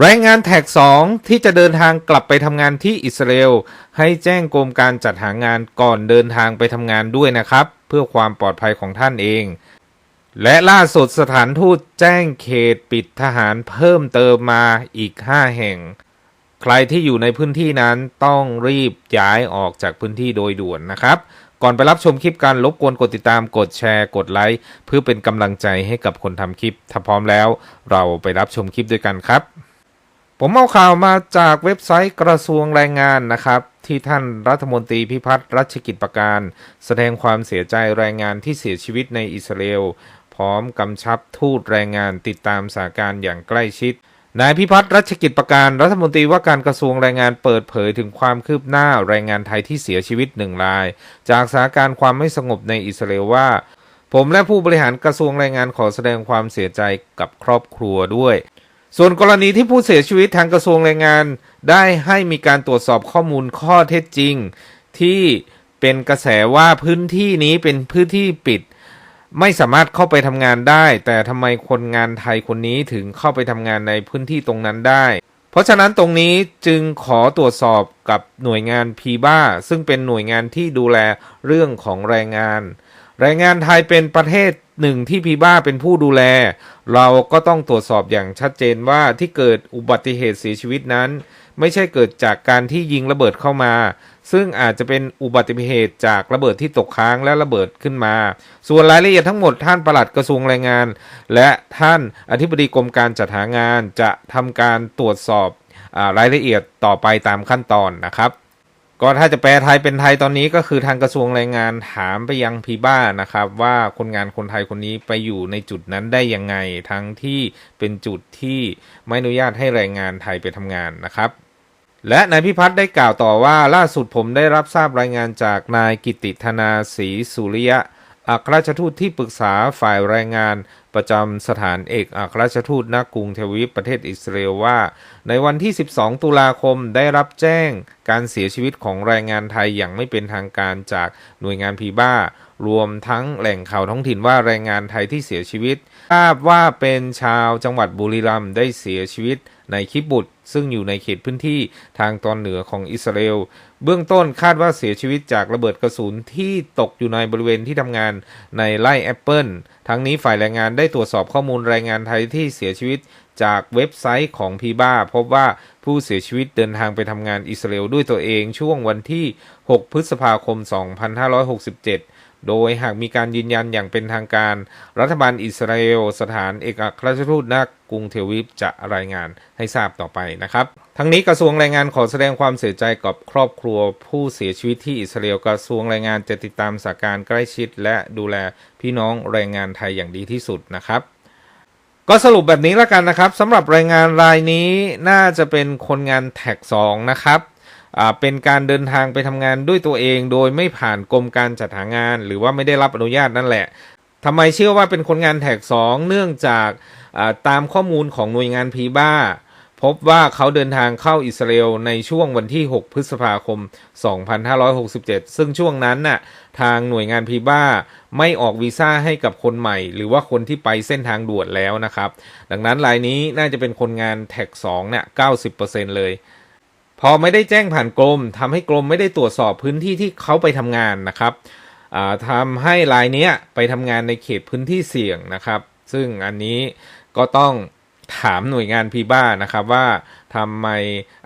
แรงงานแท็กสองที่จะเดินทางกลับไปทำงานที่อิสราเอลให้แจ้งกรมการจัดหางานก่อนเดินทางไปทำงานด้วยนะครับ เพื่อความปลอดภัยของท่านเอง และล่าสุดสถานทูตแจ้งเขตปิดทหารเพิ่มเติมมาอีก 5 แห่ง ใครที่อยู่ในพื้นที่นั้นต้องรีบย้ายออกจากพื้นที่โดยด่วนนะครับ ก่อนไปรับชมคลิปการรบกวนกดติดตามกดแชร์กดไลค์เพื่อเป็นกำลังใจให้กับคนทำคลิป ถ้าพร้อมแล้ว เราไปรับชมคลิปด้วยกันครับ ผมเอาข่าวมาจากเว็บไซต์กระทรวงแรงงานนะครับ ที่ท่านรัฐมนตรีพิพัฒน์รัชกิจประการ แสดงความเสียใจแรงงานที่เสียชีวิตในอิสราเอลพร้อมกำชับทูตแรงงานติดตามสถานการณ์อย่างใกล้ชิดนายพิพัฒน์รัชกิจประการรัฐมนตรีว่าการกระทรวงแรงงานเปิดเผยถึงความคืบหน้าแรงงานไทยที่เสียชีวิตหนึ่งราย จากสถานการณ์ความไม่สงบในอิสราเอลว่า ผมและผู้บริหารกระทรวงแรงงานขอแสดงความเสียใจกับครอบครัวด้วย ส่วนกรณีที่ผู้เสียชีวิตทางกระทรวงแรงงาน ได้ให้มีการตรวจสอบข้อมูลข้อเท็จจริง ที่เป็นกระแสว่าพื้นที่นี้เป็นพื้นที่ปิด ไม่สามารถเข้าไปทำงานได้ แต่ทำไมคนงานไทยคนนี้ถึงเข้าไปทำงานในพื้นที่ตรงนั้นได้ เพราะฉะนั้นตรงนี้จึงขอตรวจสอบกับหน่วยงานพีบ้าซึ่งเป็นหน่วยงานที่ดูแลเรื่องของแรงงาน แรงงานไทยเป็นประเทศ หนึ่งที่พีบ้าเป็นผู้ดูแล เราก็ต้องตรวจสอบอย่างชัดเจนว่าที่เกิดอุบัติเหตุเสียชีวิตนั้น ไม่ใช่เกิดจากการที่ยิงระเบิดเข้ามา ซึ่งอาจจะเป็นอุบัติเหตุจากระเบิดที่ตกค้างและระเบิดขึ้นมา ส่วนรายละเอียดทั้งหมดท่านปลัดกระทรวงแรงงาน และท่านอธิบดีกรมการจัดหางานจะทำการตรวจสอบอรายละเอียดต่อไปตามขั้นตอนนะครับ ก็ถ้าจะแปลไทยเป็นไทยตอนนี้ก็คือทางกระทรวงแรงงานถามไปยังพีบ้านะครับ ว่าคนงานคนไทยคนนี้ไปอยู่ในจุดนั้นได้ยังไง ทั้งที่เป็นจุดที่ไม่อนุญาตให้แรงงานไทยไปทำงานนะครับและนายพิพัฒน์ได้กล่าวต่อว่าล่าสุดผมได้รับทราบรายงานจากนายกิติธนาศรีสุริยะ อัครราชทูตที่ปรึกษาฝ่ายแรงงานประจำสถานเอกอัครราชทูตณกรุงเทวีปประเทศอิสราเอลว่า ในวันที่ 12 ตุลาคมได้รับแจ้งการเสียชีวิตของแรงงานไทยอย่างไม่เป็นทางการจากหน่วยงานพีบ้า รวมทั้งแหล่งข่าวท้องถิ่นว่าแรงงานไทยที่เสียชีวิต ทราบว่าเป็นชาวจังหวัดบุรีรัมย์ได้เสียชีวิตในคิบบุตร ซึ่งอยู่ในเขตพื้นที่ทางตอนเหนือของอิสราเอล เบื้องต้นคาดว่าเสียชีวิตจากระเบิดกระสุนที่ตกอยู่ในบริเวณที่ทำงานในไร่แอปเปิลทั้งนี้ฝ่ายแรงงานได้ตรวจสอบข้อมูลแรงงานไทยที่เสียชีวิตจากเว็บไซต์ของพีบ้าพบว่าผู้เสียชีวิตเดินทางไปทำงานอิสราเอลด้วยตัวเองช่วงวันที่ 6 พฤษภาคม 2567 โดยหากมีการยืนยันอย่างเป็นทางการ รัฐบาลอิสราเอล สถานเอกอัครราชทูตณกรุงเทวีฟจะรายงานให้ทราบต่อไปนะครับ ทั้งนี้กระทรวงแรงงานขอแสดงความเสียใจกับครอบครัวผู้เสียชีวิตที่อิสราเอลกระทรวงแรงงานจะติดตามสถานการณ์ใกล้ชิด และดูแลพี่น้องแรงงานไทยอย่างดีที่สุดนะครับก็สรุปแบบนี้แล้วกันนะครับสำหรับแรงงานรายนี้น่าจะเป็นคนงานแท็กสองนะครับ เป็นการเดินทางไปทำงานด้วยตัวเอง โดยไม่ผ่านกรมการจัดหางาน หรือว่าไม่ได้รับอนุญาตนั่นแหละทำไมเชื่อว่าเป็นคนงานแท็กสองเนื่องจากตามข้อมูลของหน่วยงานพีบ้า พบว่าเขาเดินทางเข้าอิสราเอลในช่วงวันที่ 6 พฤษภาคม 2567 ซึ่งช่วงนั้นน่ะทางหน่วยงานพีบ้าไม่ออกวีซ่าให้กับคนใหม่ หรือว่าคนที่ไปเส้นทางด่วนแล้วนะครับ ดังนั้นรายนี้น่าจะเป็นคนงานแท็ก2เนี่ย90%เลย พอไม่ได้แจ้งผ่านกรมทำให้กรมไม่ได้ตรวจสอบพื้นที่ที่เขาไปทำงานนะครับอ่าทำให้รายนี้ไปทำงานในเขตพื้นที่เสี่ยงนะครับ ซึ่งอันนี้ก็ต้องถามหน่วยงานพีบ้านะครับว่าทำไม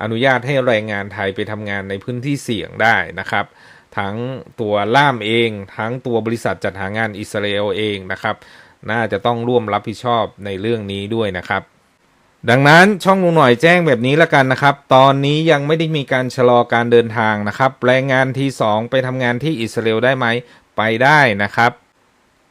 อนุญาตให้แรงงานไทยไปทำงานในพื้นที่เสี่ยงได้นะครับ ทั้งตัวล่ามเอง ทั้งตัวบริษัทจัดหางานอิสราเอลเองนะครับ น่าจะต้องร่วมรับผิดชอบในเรื่องนี้ด้วยนะครับ ดังนั้นช่องลุงหน่อยแจ้งแบบนี้ละกันนะครับ ตอนนี้ยังไม่ได้มีการชะลอการเดินทางนะครับ แรงงานที่2ไปทำงานที่อิสราเอลได้ไหมไปได้นะครับ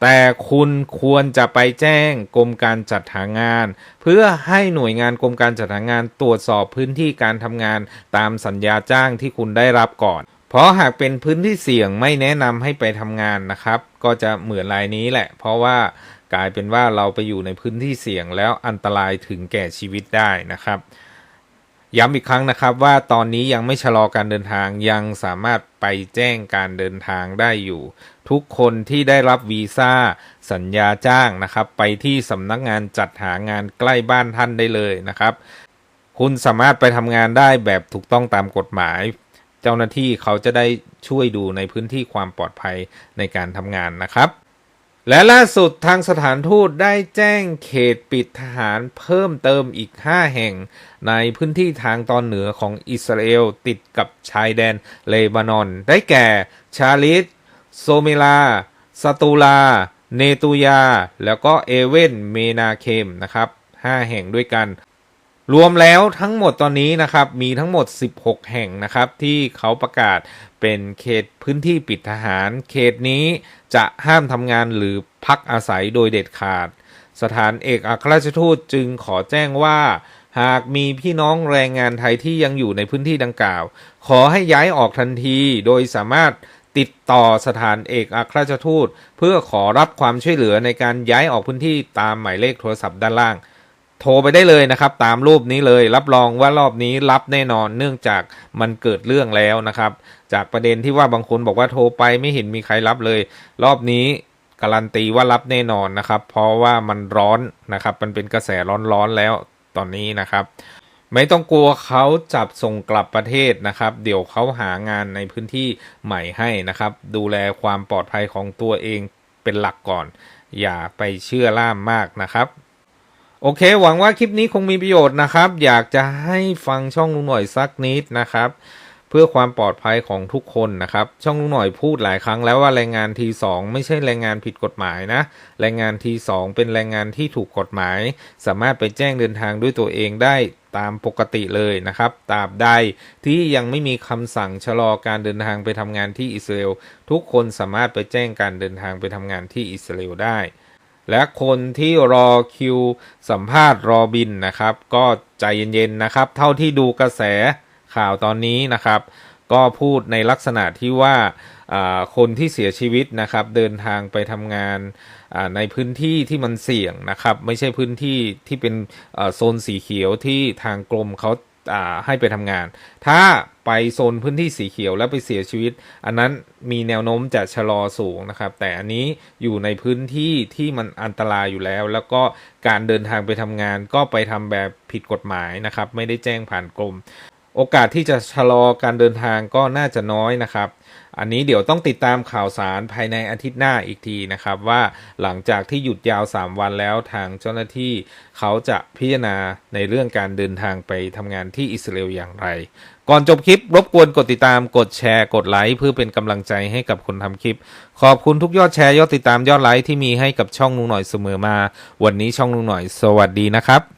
แต่คุณควรจะไปแจ้งกรมการจัดหางาน เพื่อให้หน่วยงานกรมการจัดหางานตรวจสอบพื้นที่การทำงานตามสัญญาจ้างที่คุณได้รับก่อน เพราะหากเป็นพื้นที่เสี่ยงไม่แนะนำให้ไปทำงานนะครับ ก็จะเหมือนรายนี้แหละ เพราะว่า กลายเป็นว่าเราไปอยู่ในพื้นที่เสี่ยงแล้วอันตรายถึงแก่ชีวิตได้นะครับ ย้ำอีกครั้งนะครับว่าตอนนี้ยังไม่ชะลอการเดินทางยังสามารถไปแจ้งการเดินทางได้อยู่ ทุกคนที่ได้รับวีซ่าสัญญาจ้างนะครับ ไปที่สำนักงานจัดหางานใกล้บ้านท่านได้เลยนะครับ คุณสามารถไปทำงานได้แบบถูกต้องตามกฎหมาย เจ้าหน้าที่เขาจะได้ช่วยดูในพื้นที่ความปลอดภัยในการทำงานนะครับ และล่าสุดทางสถานทูตได้แจ้งเขตปิดทหารเพิ่มเติมอีก 5 แห่ง ในพื้นที่ทางตอนเหนือของอิสราเอลติดกับชายแดนเลบานอน ได้แก่ ชาลิสโซเมลาสตูลา เนตูยา แล้วก็เอเวนเมนาเคมนะครับ 5 แห่งด้วยกัน รวมแล้วทั้งหมดตอนนี้นะครับมีทั้งหมด 16 แห่งนะครับที่เขาประกาศเป็นเขตพื้นที่ปิดทหาร เขตนี้จะห้ามทำงานหรือพักอาศัยโดยเด็ดขาด สถานเอกอัครราชทูตจึงขอแจ้งว่า หากมีพี่น้องแรงงานไทยที่ยังอยู่ในพื้นที่ดังกล่าว ขอให้ย้ายออกทันทีโดยสามารถติดต่อสถานเอกอัครราชทูต เพื่อขอรับความช่วยเหลือในการย้ายออกพื้นที่ตามหมายเลขโทรศัพท์ด้านล่าง โทรไปได้เลยนะครับ ตามรูปนี้เลยรับรองว่ารอบนี้รับแน่นอนเนื่องจากมันเกิดเรื่องแล้วนะครับ จากประเด็นที่ว่าบางคนบอกว่าโทรไปไม่เห็นมีใครรับเลย รอบนี้การันตีว่ารับแน่นอนนะครับ เพราะว่ามันร้อนนะครับ มันเป็นกระแสร้อนๆแล้วตอนนี้นะครับ ไม่ต้องกลัวเขาจับส่งกลับประเทศนะครับ เดี๋ยวเขาหางานในพื้นที่ใหม่ให้นะครับ ดูแลความปลอดภัยของตัวเองเป็นหลักก่อน อย่าไปเชื่อล่ามมากนะครับ โอเค หวังว่าคลิปนี้คงมีประโยชน์นะครับ อยากจะให้ฟังช่องลุงหน่อยสักนิดนะครับ เพื่อความปลอดภัยของทุกคนนะครับ ช่องลุงหน่อยพูดหลายครั้งแล้วว่าแรงงานทีสองไม่ใช่แรงงานผิดกฎหมายนะแรงงานทีสองเป็นแรงงานที่ถูกกฎหมาย สามารถไปแจ้งเดินทางด้วยตัวเองได้ตามปกติเลยนะครับตราบใดที่ยังไม่มีคำสั่งชะลอการเดินทางไปทำงานที่อิสราเอลทุกคนสามารถไปแจ้งการเดินทางไปทำงานที่อิสราเอลได้ และคนที่รอคิวสัมภาษณ์รอบินนะครับ ก็ใจเย็นๆนะครับ เท่าที่ดูกระแสข่าวตอนนี้นะครับ ก็พูดในลักษณะที่ว่าคนที่เสียชีวิตนะครับเดินทางไปทำงานในพื้นที่ที่มันเสี่ยงนะครับ ไม่ใช่พื้นที่ที่เป็นโซนสีเขียวที่ทางกรมเขา ให้ไปทำงาน ถ้าไปโซนพื้นที่สีเขียวแล้วไปเสียชีวิต อันนั้นมีแนวโน้มจะชะลอสูงนะครับ แต่อันนี้อยู่ในพื้นที่ที่มันอันตรายอยู่แล้ว แล้วก็การเดินทางไปทำงานก็ไปทำแบบผิดกฎหมายนะครับ ไม่ได้แจ้งผ่านกรม โอกาสที่จะชะลอการเดินทางก็น่าจะน้อยนะครับ อันนี้เดี๋ยวต้องติดตามข่าวสารภายในอาทิตย์หน้าอีกทีนะครับ ว่าหลังจากที่หยุดยาว 3 วันแล้วทางเจ้าหน้าที่เขาจะพิจารณาในเรื่องการเดินทางไปทำงานที่อิสราเอลอย่างไร ก่อนจบคลิปรบกวนกดติดตามกดแชร์กดไลค์เพื่อเป็นกำลังใจให้กับคนทำคลิป ขอบคุณทุกยอดแชร์ยอดติดตามยอดไลค์ที่มีให้กับช่องนุงหน่อยเสมอมา วันนี้ช่องนุงหน่อย สวัสดีนะครับ